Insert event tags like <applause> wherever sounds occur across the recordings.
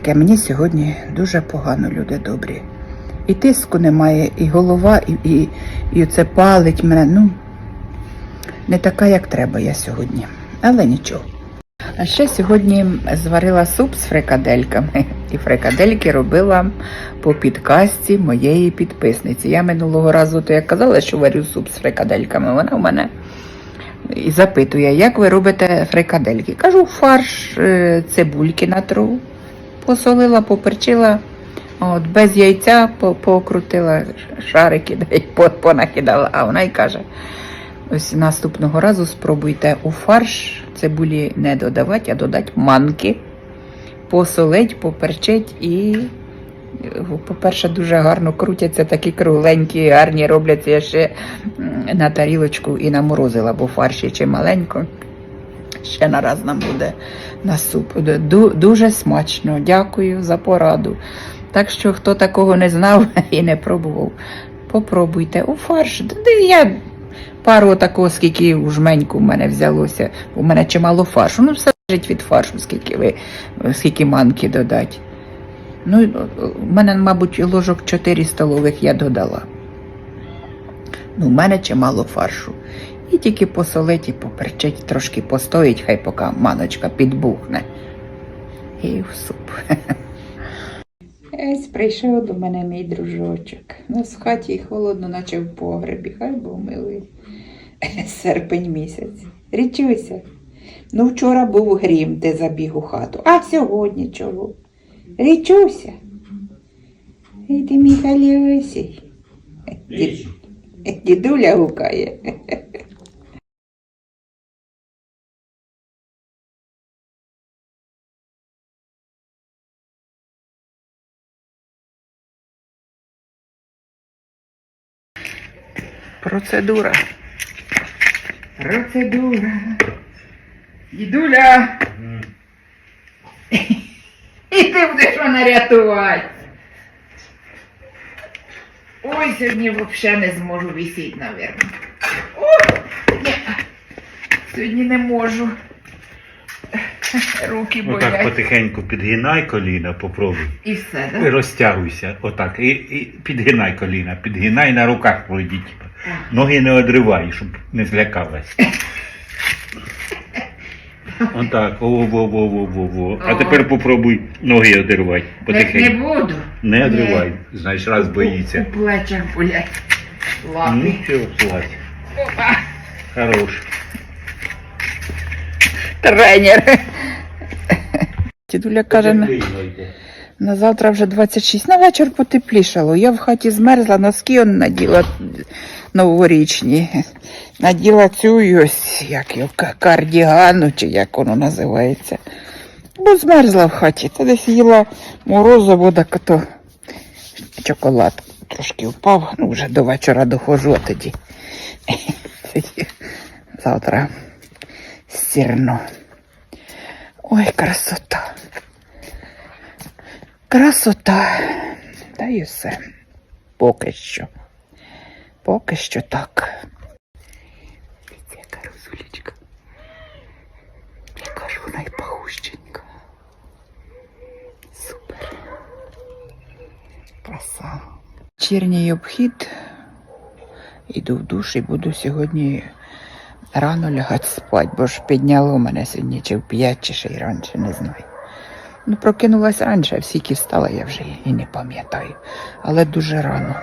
Таке Мені сьогодні дуже погано, люди добрі. І тиску немає, і голова, і, і, і це палить мене. Ну, не така, як треба я сьогодні. Але нічого. А ще сьогодні зварила суп з фрикадельками. І фрикадельки робила по підкасті моєї підписниці. Я минулого разу то я казала, що варю суп з фрикадельками. Вона в мене і запитує, як ви робите фрикадельки. Кажу, фарш е, цибульки натру, посолила, поперчила, от, без яйця покрутила шарики, да понакидала. А вона й каже: ось наступного разу спробуйте у фарш цибулі не додавати, а додати манки, посолить, поперчить і. По-перше, дуже гарно крутяться, такі кругленькі, гарні робляться. Ще на тарілочку і наморозила, бо фарші чи маленько. Ще на раз нам буде на суп. Дуже смачно. Дякую за пораду. Так що, хто такого не знав <laughs> і не пробував, попробуйте у фарш. Я пару такого, скільки у жменьку в мене взялося. У мене чимало фаршу. Ну, все залежить від фаршу, скільки ви, скільки манки додати. Ну, у мене, мабуть, ложок 4 столових я додала. Ну, у мене чимало фаршу. І тільки посолить і поперчить, трошки постоїть, хай поки маночка підбухне. І в суп. Ось прийшов до мене мій дружочок. У нас в хаті холодно, наче в погребі, хай був милий. Серпень місяць. Річуся. Ну, вчора був грім, ти забіг у хату, а сьогодні чого? Річуся. Ти мій халюсій. Дідуля гукає. Процедура. Процедура. Дідуля. І ти будеш мене рятувати. Ой, сьогодні взагалі не зможу висіти, мабуть. Сьогодні не можу. <laughs> Руки Отак потихеньку підгинай коліна, попробуй. І все, І так? розтягуйся. Отак. І, і підгинай коліна, підгинай на руках пройдіть. Ноги не одривай, щоб не злякалась. Отак. Во-во-во-во-во. А тепер попробуй ноги одривати. Не, не буду. Не одривай. Знаєш, раз У боїться. плечах болять. Лапи. Нічого. Опа. Хорош. Тренер. Дідуля каже, на, на завтра вже 26. На вечір потеплішало. Я в хаті змерзла, носки он наділа новорічні. Наділа цю і ось, як його, ка- кардігану, чи як воно називається. Бо змерзла в хаті. Та десь їла морозиво, так то чоколад трошки впав. Ну, вже до вечора доходжу, а тоді <laughs> завтра стірно. Ой, красота. Красота. Та і все. Поки що. Поки що так. Дивіться, яка розулечка. Яка ж вона й пахущенька. Супер. Краса. Вечірній обхід. Іду в душ і буду сьогодні рано лягати спати, бо ж підняло мене сьогодні чи в п'ять, чи ще й раніше, не знаю. Ну, прокинулась раніше, а всіки встала, я вже і не пам'ятаю. Але дуже рано.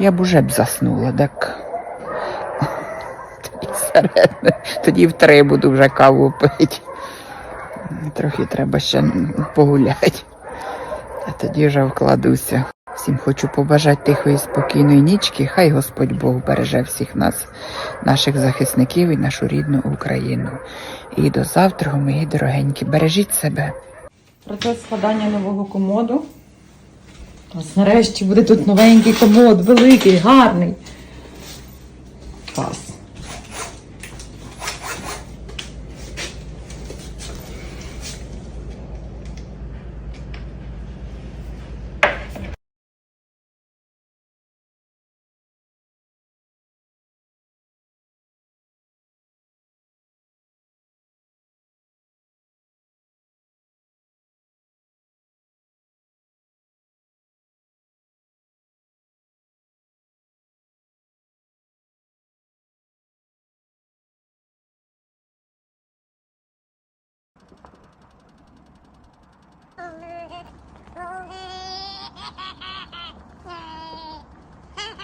Я б уже б заснула, так. <laughs> Тоді, середне, тоді в три буду вже каву пити. Трохи треба ще погуляти. А тоді вже вкладуся. Всім хочу побажати тихої, спокійної нічки. Хай Господь Бог береже всіх нас, наших захисників і нашу рідну Україну. І до завтра, мої дорогенькі, бережіть себе. Процес складання нового комоду. Ось нарешті буде тут новенький комод, великий, гарний. Клас. Ha ha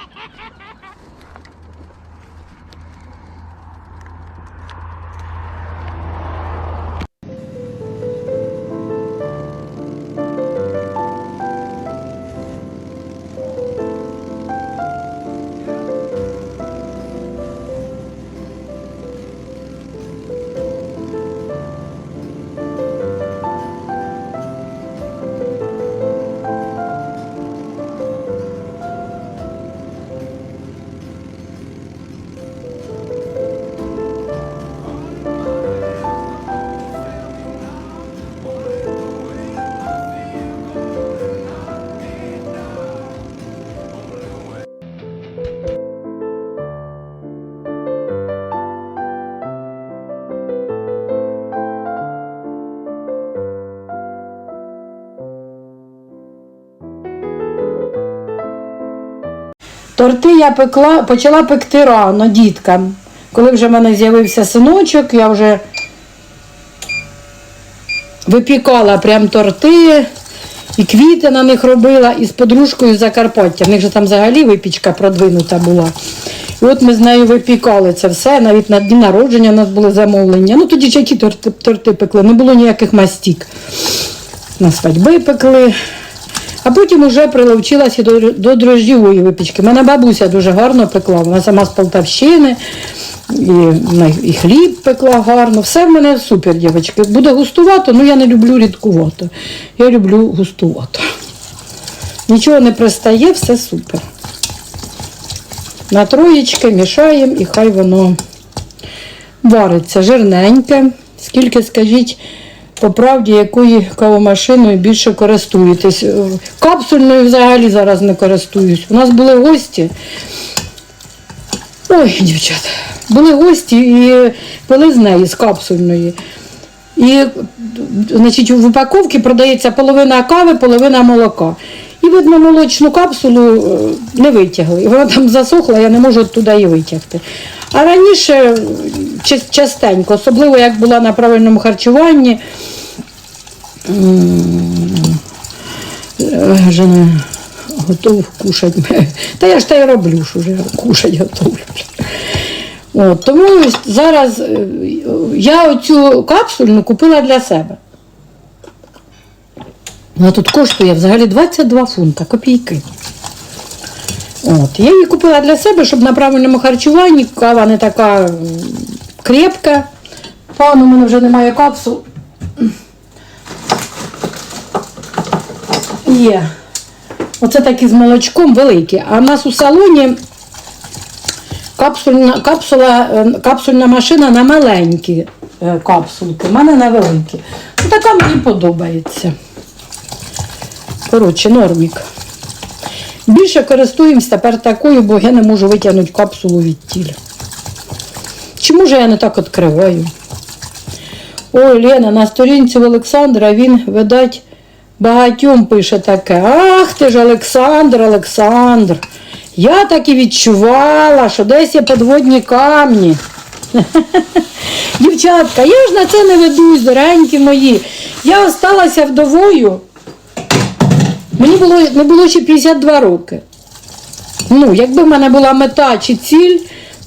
ha ha! Торти я пекла, почала пекти рано діткам. Коли вже в мене з'явився синочок, я вже випікала прям торти, і квіти на них робила, і з подружкою з Закарпаття. В них же там взагалі випічка продвинута була. І от ми з нею випікали це все, навіть на дні народження у нас були замовлення. Ну тоді ж які торти, торти пекли, не було ніяких мастік. На свадьби пекли. А потім вже приловчилася до, до дрожжєвої випічки. Мене бабуся дуже гарно пекла, вона сама з Полтавщини, і, і хліб пекла гарно. Все в мене супер, дівчатки. Буде густувато, але я не люблю рідкувато. Я люблю густувато. Нічого не пристає, все супер. На троєчки мішаємо і хай воно вариться жирненьке. Скільки, скажіть, по правді, якою кавомашиною більше користуєтесь. Е, Капсульною взагалі зараз не користуюсь. У нас були гості. Ой, дівчата, були гості і пили з неї, з капсульної. І значить, в упаковці продається половина кави, половина молока. І, видно, молочну капсулу е, не витягли. Вона там засохла, я не можу туди її витягти. А раніше частенько, особливо як була на правильному харчуванні, е, жена готов кушать. <laughs> Та я ж та й роблю, що вже кушать готовлю. От, тому зараз е, я оцю капсульну купила для себе. Вона тут коштує взагалі 22 фунта, копійки. От. Я її купила для себе, щоб на правильному харчуванні кава не така крепка. Пану у мене вже немає капсул. Є. Оце такі з молочком великі. А в нас у салоні капсульна, капсула, е, капсульна машина на маленькі е, капсулки, в мене на великі. Така мені подобається. Коротше, нормік. Більше користуємось тепер такою, бо я не можу витягнути капсулу від тіля. Чи може я не так відкриваю? Ой, Лена, на сторінці Олександра він, видать, багатьом пише таке. Ах ти ж Олександр, Олександр. Я так і відчувала, що десь є підводні камні. <laughs> Дівчатка, я ж на це не ведусь, доренькі мої. Я осталася вдовою. Мені було, не було ще 52 роки. Ну, якби в мене була мета чи ціль,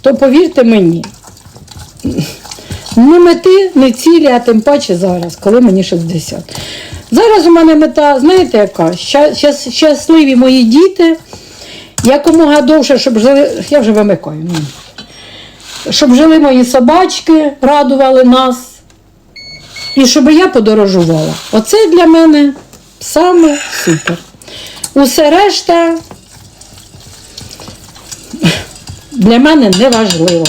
то повірте мені, не мети, не цілі, а тим паче зараз, коли мені 60. Зараз у мене мета, знаєте, яка? Щас- Щасливі мої діти, якомога довше, щоб жили. Я вже вимикаю. ну. Щоб жили мої собачки, радували нас. І щоб я подорожувала. Оце для мене саме супер. Усе решта для мене не важливо.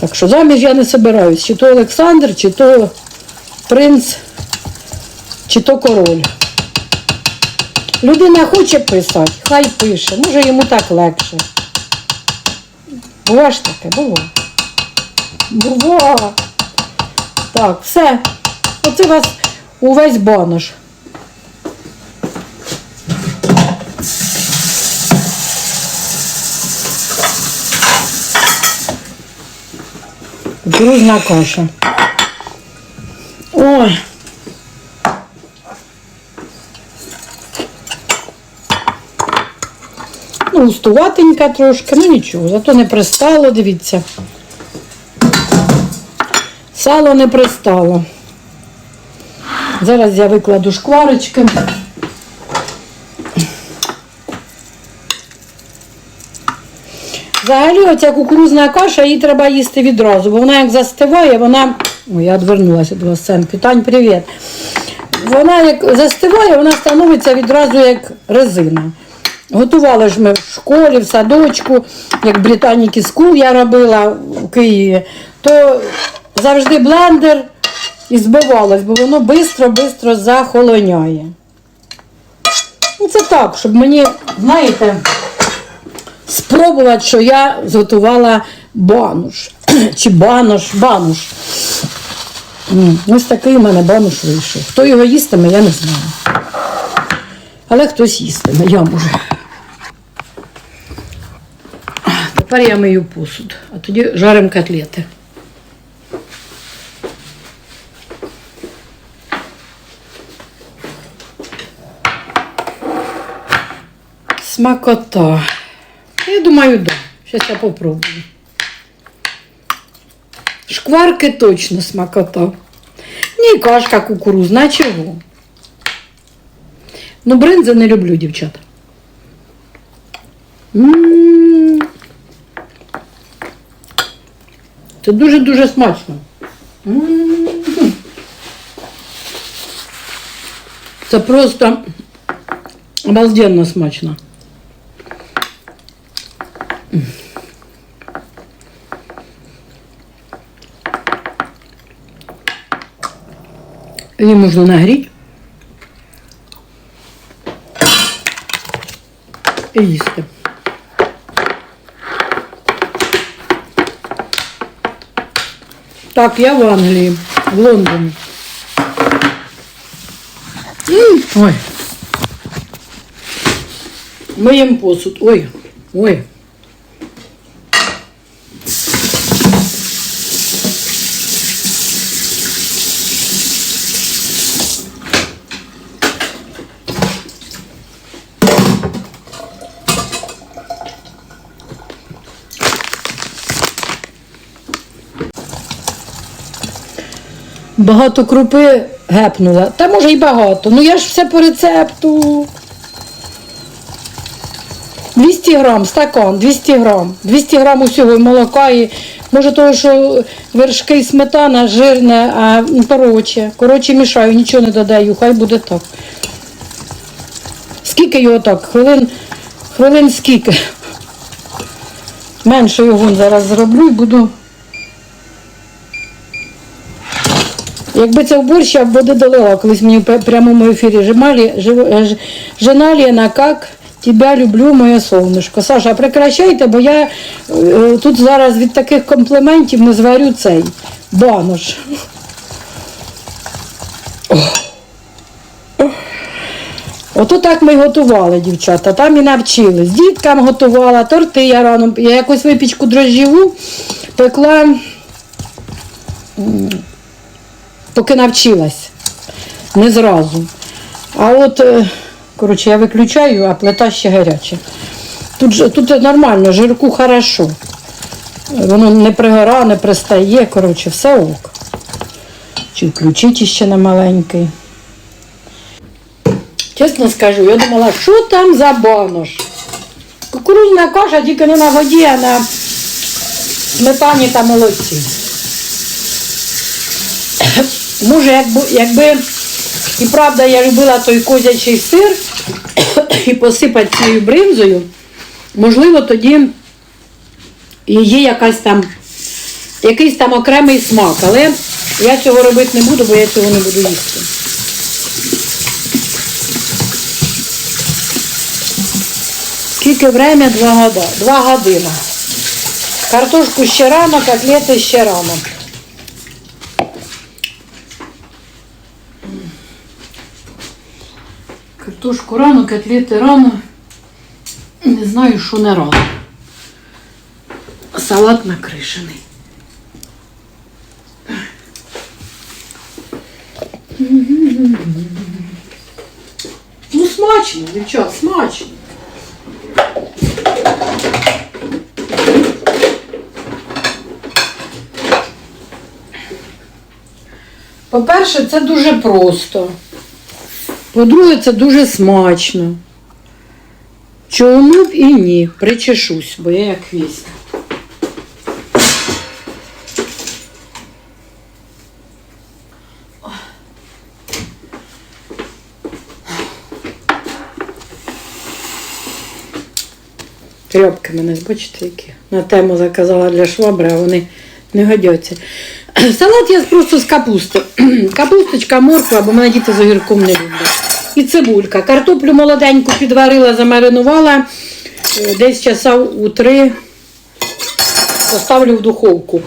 Так що заміж я не собираюсь, чи то Олександр, чи то принц, чи то король. Людина хоче писати, хай пише, може йому так легше. Бува ж таке, було. Бува. Так, все. Оце вас увесь банош. Кукурузна каша. Ой. Ну, густуватенька трошки, ну нічого, зато не пристало, дивіться. Сало не пристало. Зараз я викладу шкварочки. Взагалі, оця кукурузна каша, її треба їсти відразу, бо вона як застиває, вона. Ой, я відвернулася до сценки. Тань, привіт. Вона як застиває, вона становиться відразу як резина. Готували ж ми в школі, в садочку, як британіки скул я робила в Києві, то завжди блендер і збивалось, бо воно швидко-швидко захолоняє. Ну, це так, щоб мені, знаєте, спробувати, що я зготувала бануш. <clears throat> Чи банош, бануш. Ось такий у мене бануш вийшов. Хто його їстиме, я не знаю. Але хтось їстиме, я можу. Тепер я мию посуд, а тоді жаримо котлети. Смакота. Я думаю, да. Зараз я попробую. Шкварки точно смакота. Ні, кашка кукурузна, а чого? Ну, бринзи не люблю, дівчата. М. Це дуже-дуже смачно. Це просто обалденно смачно. Її можна нагріти. І їсти. Так, я в Англії, в Лондоні. М, Ой. Миємо посуд. Ой, ой. Багато крупи гепнула. Та може й багато. Ну я ж все по рецепту. 200 грам, стакан, 200 грам. 200 грам усього молока і може того, що вершки сметана жирне, а коротше. Коротше мішаю, нічого не додаю, хай буде так. Скільки його так? Хвилин, хвилин скільки? Менше його зараз зроблю і буду. Якби це в борщ, я б води долила, колись мені в прямому ефірі Жемалі, жив- е, жена Лена, як тебе люблю, моє солнышко. Саша, прекращайте, бо я е, тут зараз від таких компліментів не зварю цей банош. Ото так ми готували, дівчата. Там і навчились. Діткам готувала, торти я рано. Я якусь випічку дрожжіву пекла поки навчилась. Не зразу. А от, е, коротше, я виключаю, а плита ще гаряча. Тут, тут нормально, жирку хорошо. Воно не пригора, не пристає, коротше, все ок. Чи включити ще на маленький. Чесно скажу, я думала, що там за банош? Кукурузна каша тільки не на воді, а на сметані та молоці. Може, якби, якби і правда я любила той козячий сир <coughs> і посипати цією бринзою, можливо, тоді є якась там, якийсь там окремий смак. Але я цього робити не буду, бо я цього не буду їсти. Скільки время? Два года. Два години. Картошку ще рано, котлети ще рано. Картошку рано, котлети рано. Не знаю, що не рано. Салат накришений. Ну, смачно, дівчат, смачно. По-перше, це дуже просто. По-друге, це дуже смачно. Чому б і ні, причешусь, бо я як хвіст. Тряпки мене, бачите, які. На тему заказала для швабри, а вони не годяться. <clears throat> Салат я просто з капусти. <clears throat> Капусточка, морква, бо мене діти з огірком не люблять. І цибулька. Картоплю молоденьку підварила, замаринувала. Е, Десь часа у три поставлю в духовку.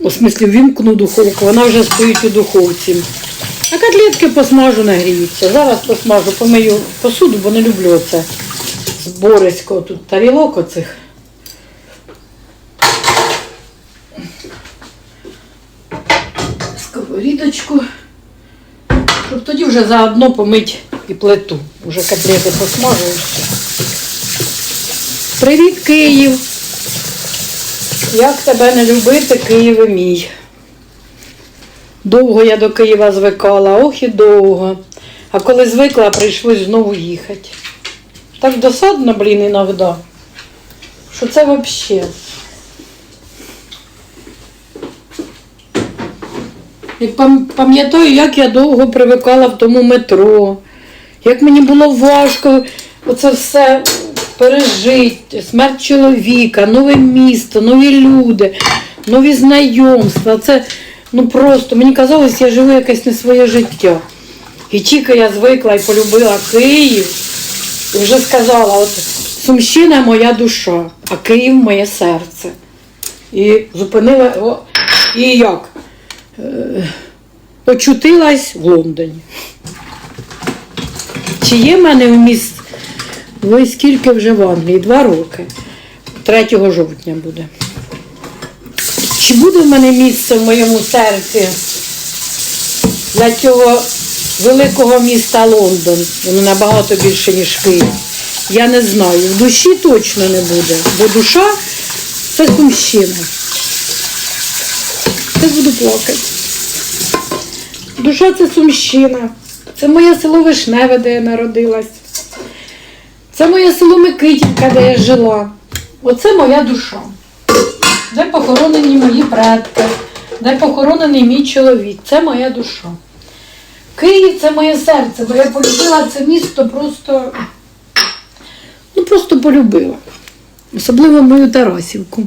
У смислі вімкну духовку, вона вже стоїть у духовці. А котлетки посмажу, нагріються. Зараз посмажу, помию посуду, бо не люблю це зборисько. Тут тарілок оцих тоді вже заодно помить і плиту. Уже котлети посмажую. все. Привіт, Київ! Як тебе не любити, Києве мій? Довго я до Києва звикала, ох і довго. А коли звикла, прийшлось знову їхати. Так досадно, блін, іноді. Що це взагалі? Пам- пам'ятаю, як я довго привикала в тому метро, як мені було важко оце все пережити, смерть чоловіка, нове місто, нові люди, нові знайомства. Це ну просто мені казалось, я живу якесь не своє життя. І тільки я звикла і полюбила Київ, і вже сказала, от Сумщина моя душа, а Київ моє серце. І зупинила о, і як? Очутилась в Лондоні. Чи є в мене в міст? Ви скільки вже в Англії? Два роки. 3 жовтня буде. Чи буде в мене місце в моєму серці для цього великого міста Лондон? Воно набагато більше, ніж Київ. Я не знаю. В душі точно не буде, бо душа це сумщина. Я буду плакати. Душа це Сумщина. Це моє село Вишневе, де я народилась. Це моє село Микитівка, де я жила. Оце моя душа. Де похоронені мої предки, де похоронений мій чоловік. Це моя душа. Київ це моє серце, бо я полюбила це місто просто, ну просто полюбила. Особливо мою Тарасівку.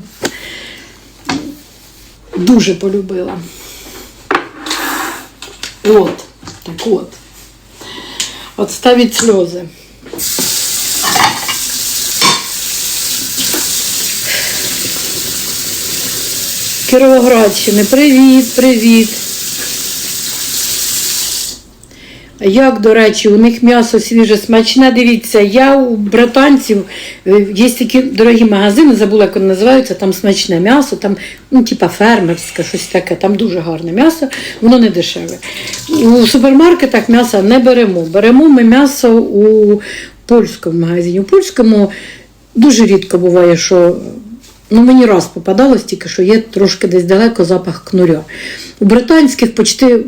Дуже полюбила. От, так от. Отставить слезы. Кіровоградщини, привіт, привіт. Як, до речі, у них м'ясо свіже, смачне. Дивіться, я у британців е, є такі дорогі магазини, забула, як вони називаються, там смачне м'ясо, там, ну, типа фермерське, щось таке, там дуже гарне м'ясо, воно не дешеве. У супермаркетах м'ясо не беремо. Беремо ми м'ясо у польському магазині. У польському дуже рідко буває, що Ну, мені раз попадалось тільки, що є трошки десь далеко запах кнуря. У британських почти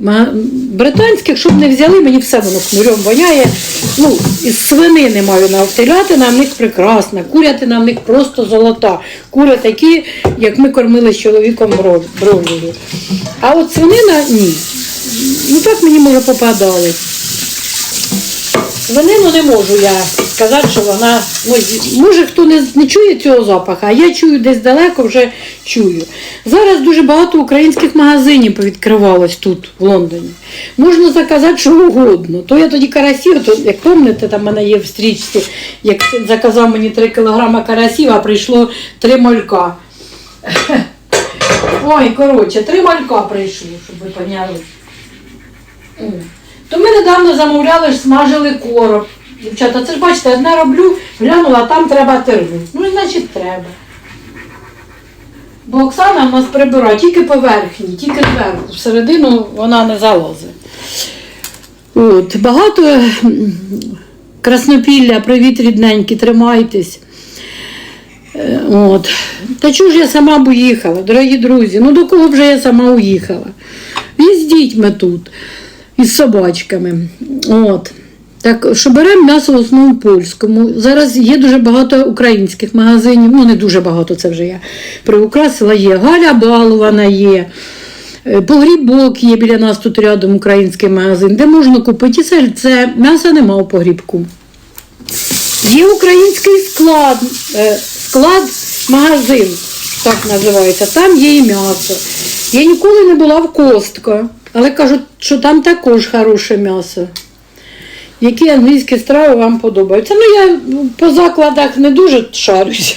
британських, щоб не взяли, мені все воно кнурем воняє. Ну, із свинини маю на телятина в них прекрасна, курятина в них просто золота. Кури такі, як ми кормили з чоловіком бров- бровлею. А от свинина ні. Ну так мені може попадалось. Свинину не можу я сказати, що вона. ну, Може хто не, не чує цього запаху, а я чую десь далеко вже чую. Зараз дуже багато українських магазинів повідкривалось тут, в Лондоні. Можна заказати що угодно. То я тоді карасів, то як пам'ятаєте, там в мене є в стрічці, як заказав мені 3 кілограма карасів, а прийшло 3 малька. Ой, коротше, 3 малька прийшло, щоб ви поняли. То ми недавно замовляли, смажили короб. Дівчата, це ж бачите, одне роблю, глянула, там треба тернути. Ну, значить, треба. Бо Оксана в нас прибирає тільки поверхні, тільки зверху. Всередину вона не залазить. От, багато краснопілля, привіт, рідненькі, тримайтесь. Е, От. Та чого ж я сама б уїхала, дорогі друзі? Ну до кого б вже я сама уїхала? І з дітьми тут, і з собачками. От. Так, що беремо м'ясо в основному польському. Зараз є дуже багато українських магазинів, ну не дуже багато, це вже я приукрасила. Є Галя Балована є. е, Погрібок є біля нас тут рядом український магазин, де можна купити і це, це м'яса нема у погрібку. Є український склад, е, склад магазин, так називається. Там є і м'ясо. Я ніколи не була в Костко, але кажуть, що там також хороше м'ясо. Які англійські страви вам подобаються? Ну, я ну, по закладах не дуже шарюся.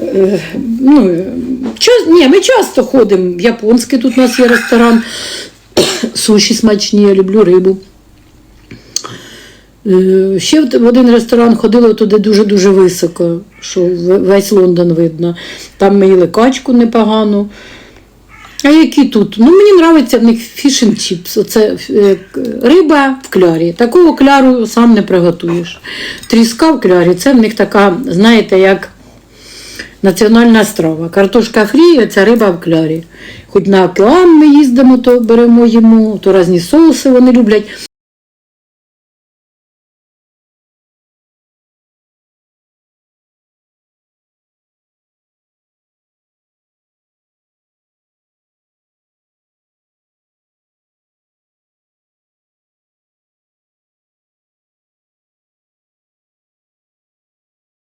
Е, Ну, час, ні, ми часто ходимо. в Японський тут у нас є ресторан. Суші смачні, я люблю рибу. Е, Ще в один ресторан ходили туди дуже-дуже високо, що весь Лондон видно. Там ми їли качку непогану. А які тут? Ну, мені подобається в них фішн чіпс. Оце е, риба в клярі. Такого кляру сам не приготуєш. Тріска в клярі це в них така, знаєте, як національна страва. Картошка фрі, це риба в клярі. Хоч на океан ми їздимо, то беремо йому, то різні соуси вони люблять.